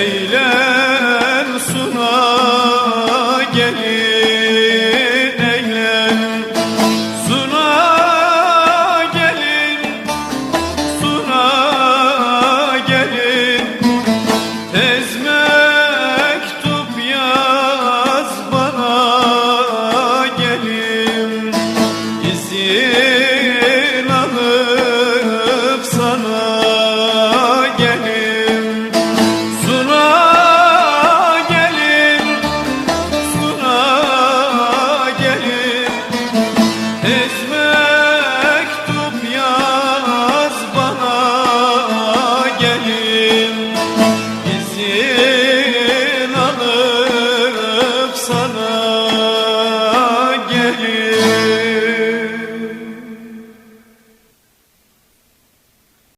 eyle